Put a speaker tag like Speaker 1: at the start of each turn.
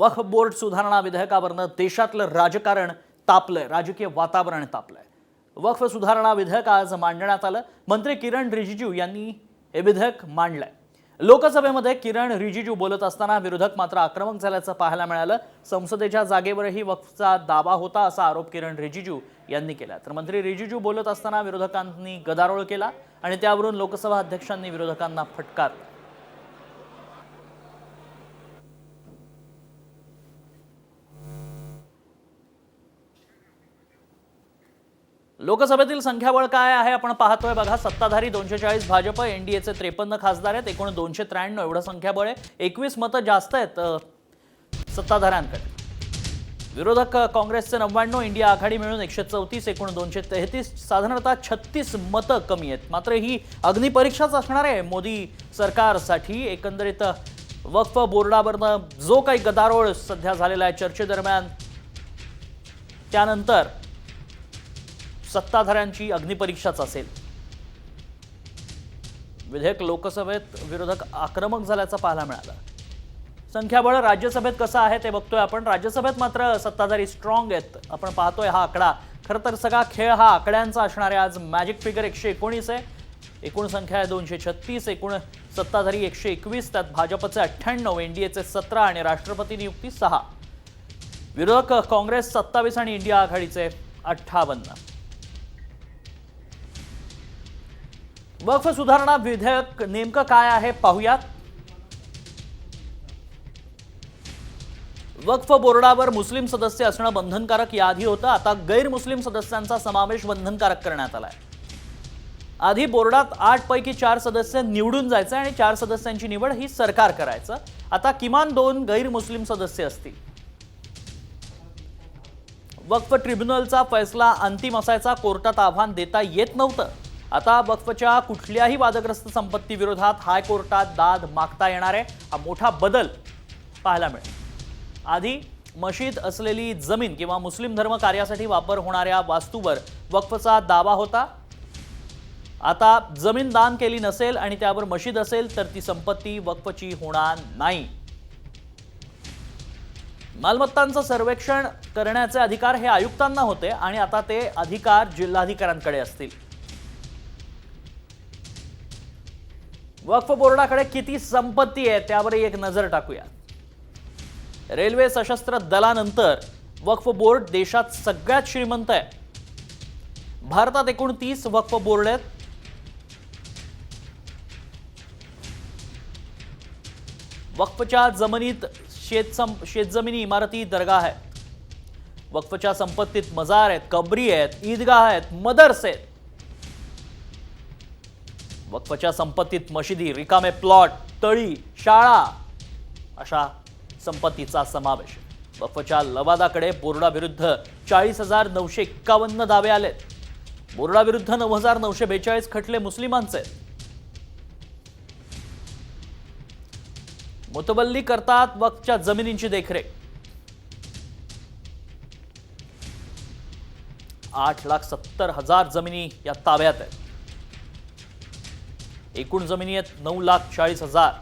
Speaker 1: वक्फ board सुधारणा विधेयकावरनं देशातलं राजकारण तापलंय राजकीय वातावरण तापलंय. वक्फ सुधारणा विधेयक आज मांडण्यात आलं. मंत्री किरण रिजिजू यांनी हे विधेयक मांडलंय. लोकसभेमध्ये किरण रिजिजू बोलत असताना विरोधक मात्र आक्रमक झाल्याचं पाहायला मिळालं. संसदेच्या जागेवरही वक्फचा दावा होता असा आरोप किरण रिजिजू यांनी केला. तर मंत्री रिजिजू बोलत असताना विरोधकांनी गदारोळ केला आणि त्यावरून लोकसभा अध्यक्षांनी विरोधकांना फटकारलं लोकसभेतील संख्याबळ काय आहे? आपण पाहतोय बघा सत्ताधारी दोनशे चाळीस भाजप एनडीएचे त्रेपन्न खासदार आहेत एकूण दोनशे त्र्याण्णव एवढं संख्याबळ आहे. एकवीस मतं जास्त आहेत सत्ताधाऱ्यांकडे. विरोधक काँग्रेसचे नव्याण्णव इंडिया आघाडी मिळून एकशे चौतीस एकूण दोनशे तेहतीस साधारणतः छत्तीस मतं कमी आहेत. मात्र ही अग्निपरीक्षाच असणार आहे मोदी सरकारसाठी. एकंदरीत वक्फ बोर्डावरनं जो काही गदारोळ सध्या झालेला आहे चर्चेदरम्यान त्यानंतर सत्ताधाऱ्यांची अग्निपरीक्षाच असेल. विधेयक लोकसभेत विरोधक आक्रमक झाल्याचा पाहायला मिळाला. संख्याबळ राज्यसभेत कसं आहे ते बघतोय आपण. राज्यसभेत मात्र सत्ताधारी स्ट्रॉंग आहेत. आपण पाहतोय हा आकडा. खरं तर सगळा खेळ हा आकड्यांचा असणार आहे. आज मॅजिक फिगर एकशे एकोणीस आहे. एकूण संख्या आहे दोनशे छत्तीस. एकूण सत्ताधारी एकशे एकवीस. त्यात भाजपचे अठ्ठ्याण्णव एनडीएचे सतरा आणि राष्ट्रपती नियुक्ती सहा. विरोधक काँग्रेस सत्तावीस आणि इंडिया आघाडीचे अठ्ठावन्न. वक्फ सुधारणा विधेयक नेमकं काय आहे पाहूयात. वक्फ बोर्डावर मुस्लिम सदस्य असणं बंधनकारक याआधी होतं. आता गैरमुस्लिम सदस्यांचा समावेश बंधनकारक करण्यात आलाय. आधी बोर्डात आठ पैकी चार सदस्य निवडून जायचं आणि चार सदस्यांची निवड ही सरकार करायचं. आता किमान दोन गैरमुस्लिम सदस्य असतील. वक्फ ट्रिब्युनलचा फैसला अंतिम असायचा. कोर्टात आव्हान देता येत नव्हतं. आता वक्फच्या कुठल्याही वादग्रस्त संपत्तीविरोधात हायकोर्टात दाद मागता येणार आहे. हा मोठा बदल पाहायला मिळेल. आधी मशीद असलेली जमीन किंवा मुस्लिम धर्म कार्यासाठी वापर होणाऱ्या वास्तूवर वक्फचा दावा होता. आता जमीन दान केली नसेल आणि त्यावर मशीद असेल तर ती संपत्ती वक्फची होणार नाही. मालमत्तांचं सर्वेक्षण करण्याचे अधिकार हे आयुक्तांना होते आणि आता ते अधिकार जिल्हाधिकाऱ्यांकडे असतील. वक्फ बोर्डाकडे किती संपत्ती आहे त्यावर एक नजर टाकूया. रेल्वे सशस्त्र दलानंतर वक्फ बोर्ड देशात सगळ्यात श्रीमंत आहे. भारतात एकूण तीस वक्फ बोर्ड आहेत. वक्फच्या जमिनीत शेतसं शेतजमिनी इमारती दर्गा आहेत. वक्फच्या संपत्तीत मजार आहेत कबरी आहेत ईदगाह आहेत मदर्स आहेत. वक्फच्या संपत्तीत मशिदी रिकामे प्लॉट तळी शाळा अशा संपत्तीचा समावेश. वक्फच्या लवादाकडे बोर्डाविरुद्ध चाळीस हजार नऊशे एक्कावन्न दावे आलेत. बोर्डाविरुद्ध नऊ हजार नऊशे बेचाळीस खटले मुस्लिमांचे. मुतबल्ली करतात वक्फच्या जमिनींची देखरेख. आठ लाख सत्तर हजार जमिनी या ताब्यात आहेत. एकूण जमिनी आहेत नऊ लाख चाळीस हजार.